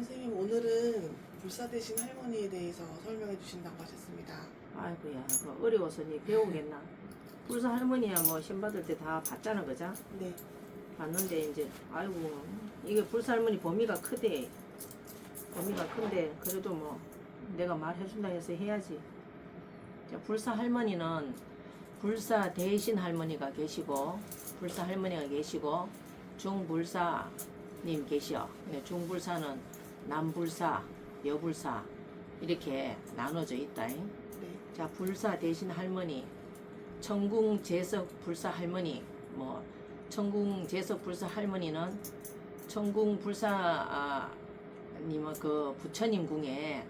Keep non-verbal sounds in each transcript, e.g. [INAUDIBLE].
선생님 오늘은 불사 대신 할머니에 대해서 설명해 주신다고 하셨습니다. 아이고야, 그 어려워서 니 배우겠나? 불사 할머니야 뭐 신받을 때 다 봤잖아, 그자? 네. 봤는데 이제 아이고 이게 불사 할머니 범위가 크대. 범위가 큰데 그래도 뭐 내가 말해준다 해서 해야지. 자, 불사 할머니는 불사 대신 할머니가 계시고 불사 할머니가 계시고 중불사님 계시어. 근데 중불사는 남불사, 여불사 이렇게 나눠져 있다잉. 네. 자 불사 대신 할머니 청궁 재석 불사 할머니 뭐 청궁 재석 불사 할머니는 청궁 불사 아, 님은 그 부처님 궁에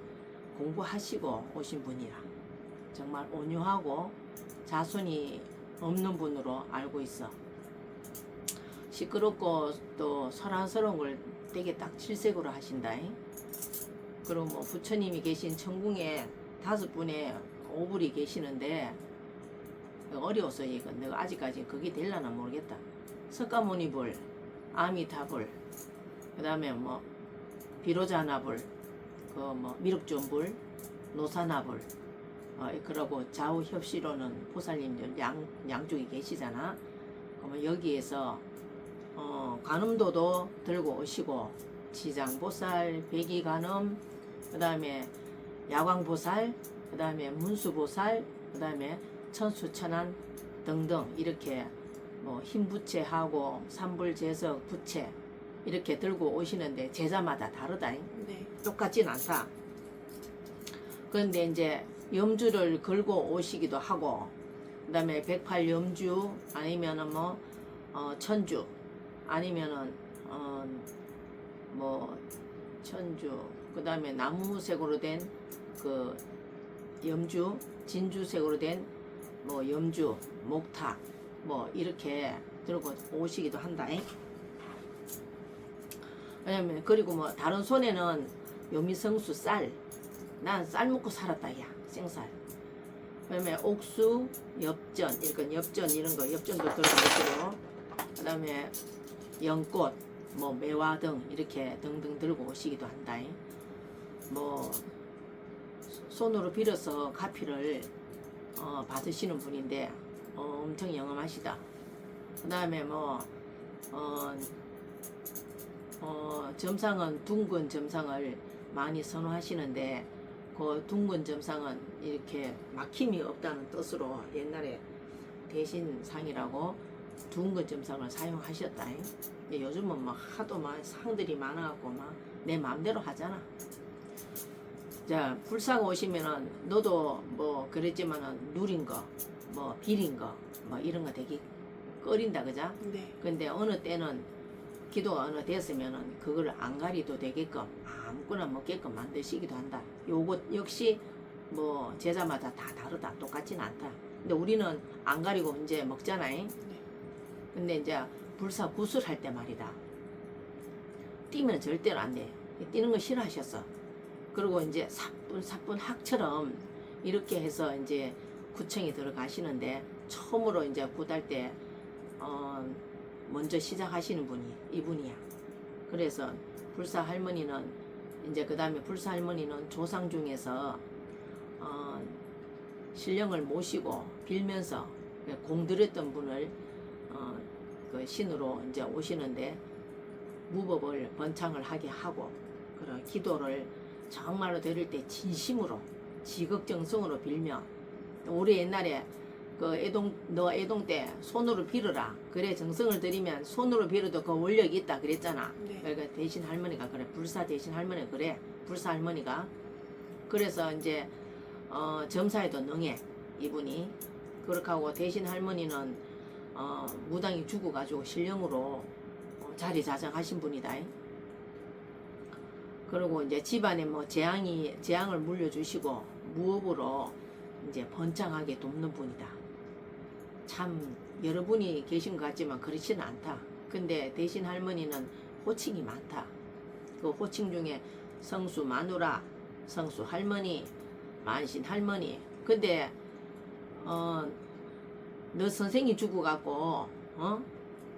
공부하시고 오신 분이라 정말 온유하고 자손이 없는 분으로 알고 있어 시끄럽고 또 소란스러운 걸 되게 딱 칠색으로 하신다 잉 그리고 뭐 부처님이 계신 천궁에 다섯 분의 오불이 계시는데 어려워서 이거 내가 아직까지 그게 될라나 모르겠다. 석가모니불, 아미타불, 그 다음에 뭐 비로자나불, 그뭐 미륵존불, 노사나불, 어 그러고 좌우 협시로는 보살님들 양 양쪽에 계시잖아. 그러면 여기에서 어 관음도도 들고 오시고 지장보살, 백이관음, 그 다음에 야광보살, 그 다음에 문수보살, 그 다음에 천수천안 등등 이렇게 뭐 흰부채하고 삼불제석 부채 이렇게 들고 오시는데 제자마다 다르다. 네. 똑같진 않다. 그런데 이제 염주를 걸고 오시기도 하고, 그 다음에 백팔 염주 아니면은 뭐 어, 천주 아니면은 어, 뭐 천주 그 다음에 나무색으로 된 그 염주 진주색으로 된 뭐 염주 목탁 뭐 이렇게 들고 오시기도 한다. 왜냐면 그리고 뭐 다른 손에는 요미성수 쌀, 난 쌀 먹고 살았다 야 생쌀. 그다음에 옥수, 엽전, 이런 엽전 이런 거 엽전도 들어오시고, 그다음에 연꽃, 뭐 매화 등 이렇게 등등 들고 오시기도 한다. 뭐 손으로 빌어서 가피를 어, 받으시는 분인데 어, 엄청 영험하시다. 그 다음에 뭐 어, 어, 점상은 둥근 점상을 많이 선호하시는데 그 둥근 점상은 이렇게 막힘이 없다는 뜻으로 옛날에 대신상이라고 둥근 점상을 사용하셨다. 근데 요즘은 막 하도 막 상들이 많아갖고 막 내 마음대로 하잖아. 자, 불사가 오시면은 너도 뭐 그랬지만은 누린 거, 뭐 비린 거, 뭐 이런 거 되게 꺼린다 그자? 네. 근데 어느 때는 기도가 어느 됐으면은 그걸 안 가리도 되게끔 아무거나 먹게끔 만드시기도 한다. 요것 역시 뭐 제자마다 다 다르다. 똑같진 않다. 근데 우리는 안 가리고 이제 먹잖아요. 네. 근데 이제 불사 구슬할 때 말이다. 뛰면 절대로 안 돼. 뛰는 거 싫어하셨어. 그리고 이제 사뿐 사뿐 학처럼 이렇게 해서 이제 구청에 들어가시는데 처음으로 이제 구달 때 어, 먼저 시작하시는 분이 이분이야. 그래서 불사 할머니는 이제 그 다음에 불사 할머니는 조상 중에서 어, 신령을 모시고 빌면서 공들였던 분을 어, 그 신으로 이제 오시는데 무법을 번창을 하게 하고 그런 기도를 정말로 드릴 때 진심으로 지극정성으로 빌며 우리 옛날에 그 애동 너 애동 때 손으로 빌어라. 그래 정성을 들이면 손으로 빌어도 그 원력이 있다 그랬잖아. 네. 그러니까 대신 할머니가 그래. 불사 대신 할머니가 그래. 불사 할머니가. 그래서 이제 어 점사에도 능해 이분이. 그렇게 하고 대신 할머니는 어 무당이 죽어가지고 신령으로 어, 자리 자정하신 분이다. 그리고 이제 집안에 뭐 재앙이 재앙을 물려주시고 무업으로 이제 번창하게 돕는 분이다. 참 여러분이 계신 것 같지만 그렇지는 않다. 근데 대신 할머니는 호칭이 많다. 그 호칭 중에 성수 마누라, 성수 할머니, 만신 할머니. 근데 어, 너 선생이 죽어갖고 어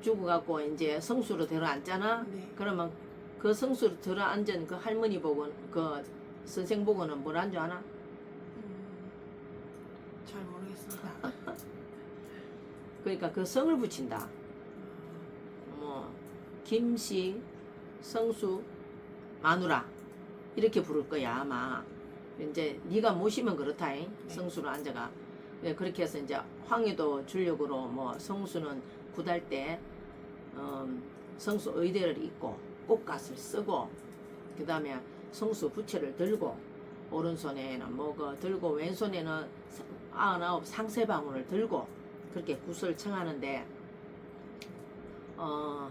죽어갖고 이제 성수로 들어앉잖아. 네. 그러면 그 성수로 들어 앉은 그 할머니 보고 그 선생 보고는 뭘한 줄 아나? 음, 잘 모르겠습니다. [LAUGHS] 그러니까 그 성을 붙인다. 뭐 김씨, 성수, 마누라 이렇게 부를 거야 아마. 이제 네가 모시면 그렇다잉 네. 성수로 앉아가. 네, 그렇게 해서 이제 황해도 줄력으로 뭐 성수는 구달 때 음, 성수 의대를 입고 꽃갓을 쓰고 그 다음에 성수 부채를 들고 오른손에는 뭐그 들고 왼손에는 아흔아홉 상세 방울을 들고 그렇게 굿을 청하는데 어,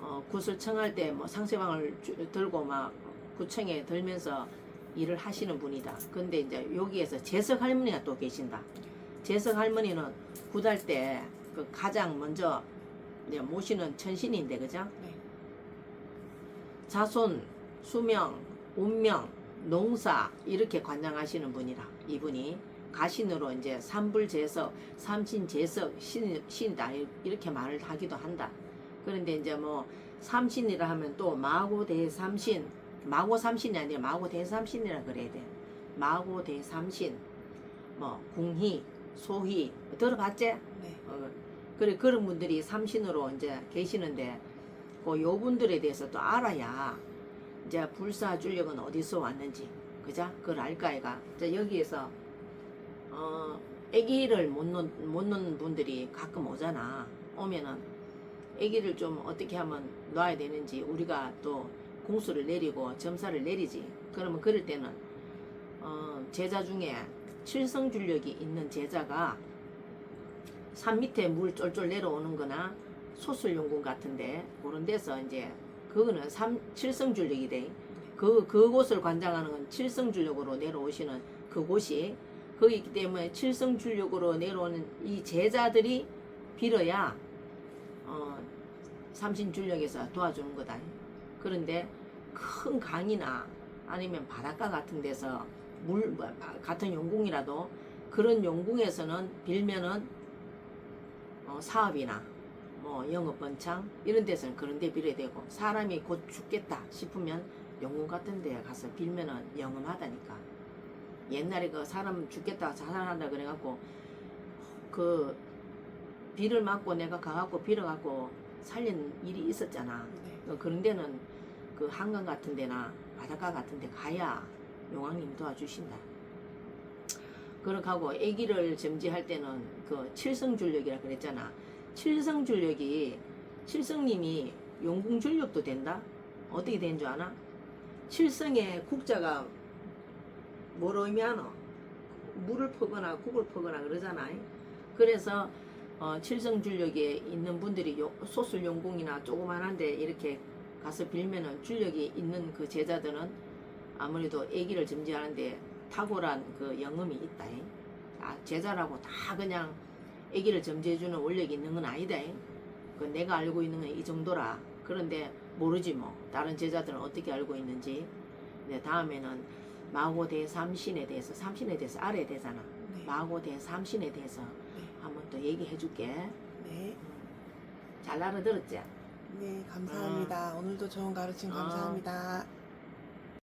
어 굿을 청할 때 뭐 상세방을 주- 들고 막 구청에 들면서 일을 하시는 분이다. 근데 이제 여기에서 재석 할머니가 또 계신다. 재석 할머니는 굿할 때그 가장 먼저 모시는 천신인데 그죠? 네. 자손, 수명, 운명, 농사 이렇게 관장하시는 분이라 이분이 가신으로 이제 삼불제석, 삼신제석 신, 신이다 이렇게 말을 하기도 한다. 그런데 이제 뭐 삼신이라 하면 또 마고 대삼신, 마고 삼신이 아니라 마고 대삼신이라 그래야 돼. 마고 대삼신, 뭐 궁희, 소희 들어봤지? 네. 어, 그래 그런 분들이 삼신으로 이제 계시는데 그 요분들에 대해서 또 알아야 이제 불사 줄력은 어디서 왔는지 그자 그걸 알까 아이가 이제 여기에서 어 아기를 못 놓는 못 놓는 분들이 가끔 오잖아 오면은 아기를 좀 어떻게 하면 놔야 되는지 우리가 또 공수를 내리고 점사를 내리지 그러면 그럴 때는 어 제자 중에 칠성 줄력이 있는 제자가 산 밑에 물 쫄쫄 내려오는 거나 소술용궁 같은데 그런 데서 이제 그거는 삼, 칠성 줄력이 돼. 그, 그곳을 관장하는 건 칠성 줄력으로 내려오시는 그곳이 거기 있기 때문에 칠성 줄력으로 내려오는 이 제자들이 빌어야 어, 삼신 줄력에서 도와주는 거다. 그런데 큰 강이나 아니면 바닷가 같은 데서 물 뭐, 같은 용궁이라도 그런 용궁에서는 빌면은 어, 사업이나 뭐 영업 번창 이런 데서는 그런 데 빌어야 되고 사람이 곧 죽겠다 싶으면 영웅 같은 데 가서 빌면은 영험하다니까 옛날에 그 사람 죽겠다 자살한다 그래갖고 그 비를 맞고 내가 가갖고 빌어갖고 살린 일이 있었잖아 네. 어, 그런 데는 그 한강 같은 데나 바닷가 같은 데 가야 용왕님이 도와주신다. 그렇게 하고 아기를 점지할 때는 그 칠성줄력이라 그랬잖아. 칠성줄력이 칠성님이 용궁줄력도 된다? 어떻게 된 줄 아나? 칠성의 국자가 뭘 의미하노? 물을 퍼거나 국을 퍼거나 그러잖아. 그래서 어, 칠성줄력에 있는 분들이 요- 소술 용궁이나 조그만한데 이렇게 가서 빌면은 줄력이 있는 그 제자들은 아무래도 아기를 점지하는데 탁월한 그 영음이 있다. 잉. 아, 제자라고 다 그냥 아기를 점지해주는 원력이 있는 건 아니다. 잉. 그 내가 알고 있는 건 이 정도라. 그런데 모르지 뭐. 다른 제자들은 어떻게 알고 있는지. 네, 다음에는 마고 대삼신에 대해서 삼신에 대해서 알아야 되잖아. 네. 마고 대삼신에 대해서 한번 또 얘기해 줄게. 네. 잘 알아들었지? 네, 감사합니다. 오늘도 좋은 가르침 아. 감사합니다.